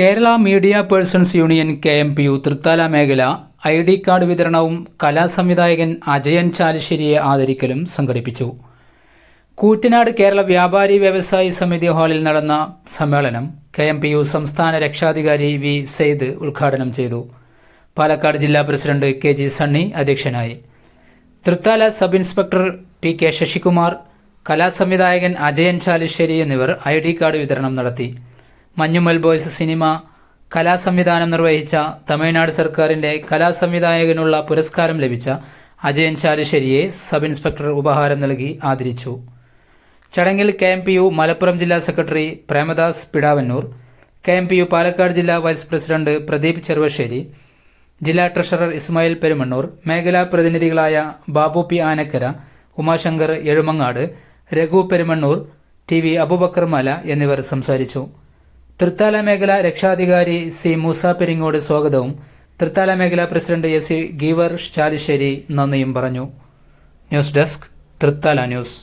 Kerala media persons union K M P U Thrithala മേഖല I D card വിതരണവും കലാസംവിധായകൻ അജയൻ ചാലിശ്ശേരിയെ ആദരിക്കലും സംഘടിപ്പിച്ചു. കൂറ്റനാട് കേരള വ്യാപാരി വ്യവസായി സമിതി ഹാളിൽ നടന്ന സമ്മേളനം കെ എം പി യു സംസ്ഥാന രക്ഷാധികാരി വി സെയ്ദ് ഉദ്ഘാടനം ചെയ്തു. പാലക്കാട് ജില്ലാ പ്രസിഡന്റ് കെ ജി സണ്ണി അധ്യക്ഷനായി. Thrithala sub inspector P K Sasikumar കലാസംവിധായകൻ Ajayan Chalissery എന്നിവർ ഐ ഡി കാർഡ് വിതരണം നടത്തി. മഞ്ഞുമൽ ബോയ്സ് സിനിമ കലാസംവിധാനം നിർവഹിച്ച തമിഴ്നാട് സർക്കാരിന്റെ കലാസംവിധായകനുള്ള പുരസ്കാരം ലഭിച്ച അജയൻ ചാലുശ്ശേരിയെ സബ് ഇൻസ്പെക്ടർ ഉപഹാരം നൽകി ആദരിച്ചു. ചടങ്ങിൽ K M P U Malappuram ജില്ലാ secretary Premadas Pidavannur K M P U Palakkad ജില്ലാ വൈസ് പ്രസിഡന്റ് പ്രദീപ് ചെറുവശ്ശേരി ജില്ലാ ട്രഷറർ ഇസ്മായിൽ പെരുമണ്ണൂർ മേഖലാ പ്രതിനിധികളായ Babu P Anakkara Umashankar Ezhumangad Raghu Perumannur T V Abubakar Mala എന്നിവർ സംസാരിച്ചു. തൃത്താല മേഖല രക്ഷാധികാരി സി മൂസ പെരിങ്ങോട് സ്വാഗതവും. തൃത്താല മേഖല president S C Geevar Chalissery നന്ദിയും പറഞ്ഞു. News desk Thrithala news.